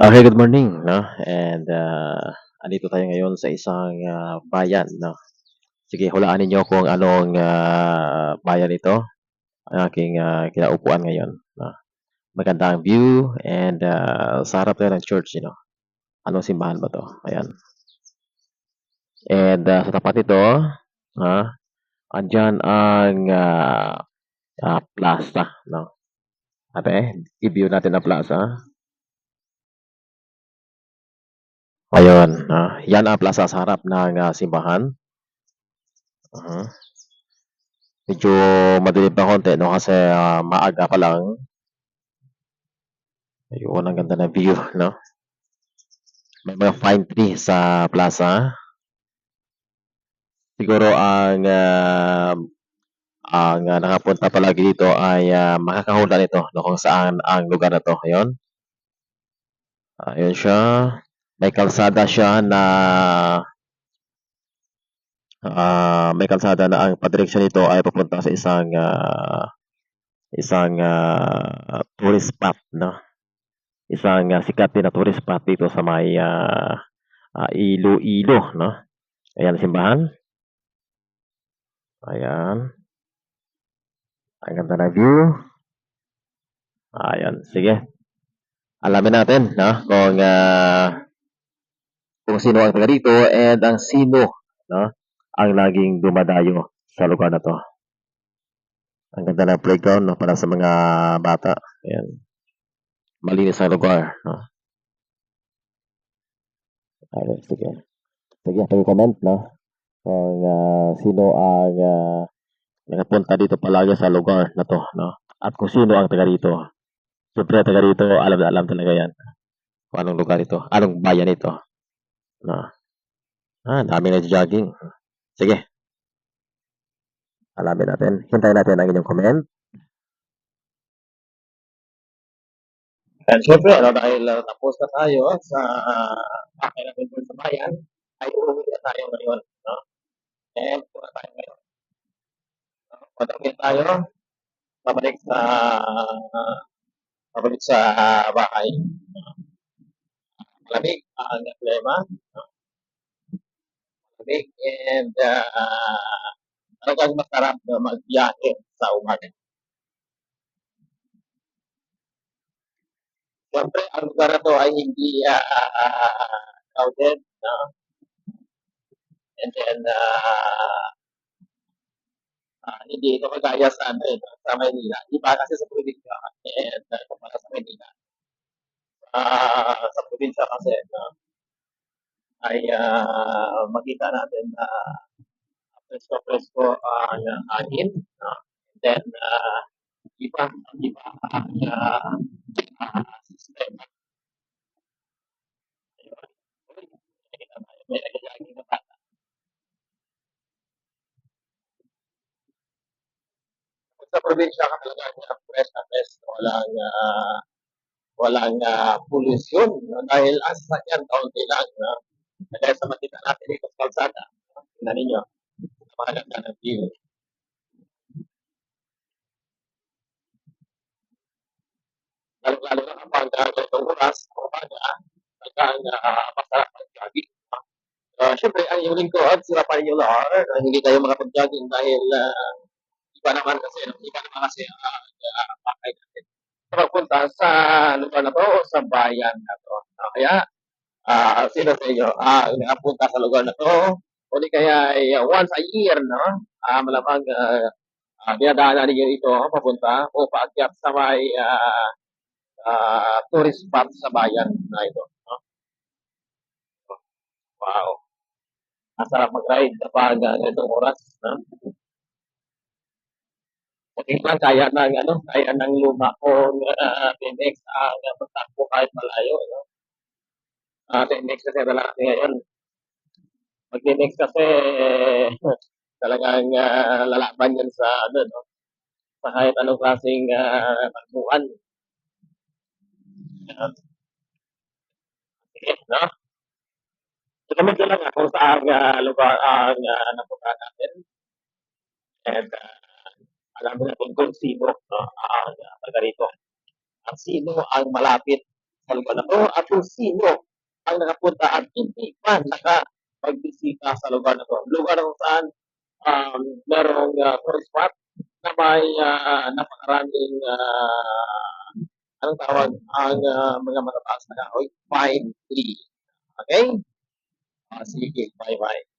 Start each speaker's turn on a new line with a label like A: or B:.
A: Okay, good morning, 'no, and, ah, andito tayo ngayon sa isang, ah, bayan, 'no. Sige hulaan ninyo kung anong, ah, bayan ito, ang aking, ah, kinaupuan ngayon, 'no. Maganda ang view and, ah, sa harap tayo ng church, you know. Anong simbahan ba 'to? Ayan. And, ah, sa tapat nito, ah, andiyan ang, ah, ah, plaza, 'no. Ate, i-view natin ang plaza. Ayun, ah, 'yan ang plaza sa harap ng, ah, simbahan. Mhm. Medyo madilim pa konti 'no, kasi, ah, maaga pa lang. Ayun, ang ganda ng view, 'no. May mga pine tree sa plaza. Siguro ang, ah, ang, ah, nakapunta palagi dito ay, ah, makakahula nito 'no, kung saan ang lugar na 'to, ayun. Ayun siya, may kalsada siya na ah, may kalsada na ang padireksyon nito ay papunta sa isang, ah, isang, ah, tourist spot, 'no. Isang, ah, sikat na tourist spot dito sa may, ah, ah, Iloilo, 'no. Ayan simbahan. Ayan. Ang ganda ng view. Ayan, sige. Alamin natin 'no, kung, ah, kung sino ang taga rito and ang sino, 'no, ang laging dumadayo sa lugar na 'to. Ang ganda ng playground 'no, para sa mga bata, ayan. Malinis ang lugar, 'no. Ayun, sige. Sige, paki-comment 'no, kung, ah, sino ang, ah, nakapunta dito palagi sa lugar na 'to, 'no, at kung sino ang taga rito. Siyempre taga rito alam na alam talaga 'yan, kung anong lugar ito, anong bayan ito, 'no. Ah, daming nagjo-jogging. Sige. Alamin natin, hintayin natin ang inyong comment. And siyempre ano, dahil, ah, tapos na tayo sa akay natin dun sa bayan, ay uuwi na tayo ngayon, 'no. And na tayo ngayon. No, pauwi tayo, pabalik sa pabalik sa bahay, 'no. Malamig ang klima, 'no. Malamig and, ah, talagang masarap na magbiyahe sa umaga. Siyempre ang lugar 'to ay hindi, ah, crowded, 'no. And then, ah ah, hindi ito kagaya sa ano, eh, sa Maynila. Iba kasi sa probinsya and kumpara sa Maynila. Ah, sa probinsya kasi 'no, ay, ah, makita natin na presko-presko ang hangin, 'no. Then, ah, iba iba ang, ah, ah, sistema. Ayun. Uy, nakita tayo, may na bata. Sa probinsya ka talagang fresh na fresh, walang, ah, walang, ah, polusyon, 'no, dahil ang sasakyan kaunti lang, 'no. Kagaya sa makita natin dito sa kalsada, tingnan ninyo, napakaganda ng view. Lalong-lalo na kapag, ah, ganitong oras umaga, talagang, ah, masarap mag-jogging, 'no. Ah, siyempre ang iyong lingkod, si Rafael Yolor, ah, hindi tayo makapag-jogging dahil, ah, iba naman kasi iba naman kasi ang, ah, pakay natin pagpunta sa lugar na 'to o sa bayan na 'to, 'no. Kaya, ah, sino sa inyo ang nakapunta sa lugar na 'to o di kaya ay once a year, 'no, ah, malamang, ah, ah, dinadaanan ninyo ito papunta o paakyat sa may, ah, ah, tourist spot sa bayan na ito, 'no. Wow. Masarap mag-ride kapag, ah, ganitong oras, 'no. Lang kaya ng ano, kaya ng luma kong, ah, TNX ang magtakbo kahit malayo, 'no. Ah, TNX kasi natin ngayon. Pag TNX kasi talagang, ah, lalaban yan sa ano, 'no, sa kahit anong klaseng, ah, takbuhan. Ayan. Sige, 'no. I-comment niyo lang, ah, kung saang, ah, lugar ang, ah, napuntahan natin. And, ah, alamin natin kung sino, 'no, ang taga rito at sino ang malapit sa lugar na to at kung sino ang nakapunta at hindi pa nakapagbisita sa lugar na to. Lugar na kung saan um, merong uh, tourist spot na may uh, napakaraming uh, anong tawag ang uh, mga matataas na kahoy, pine tree. Okay? Ah, sige, bye-bye.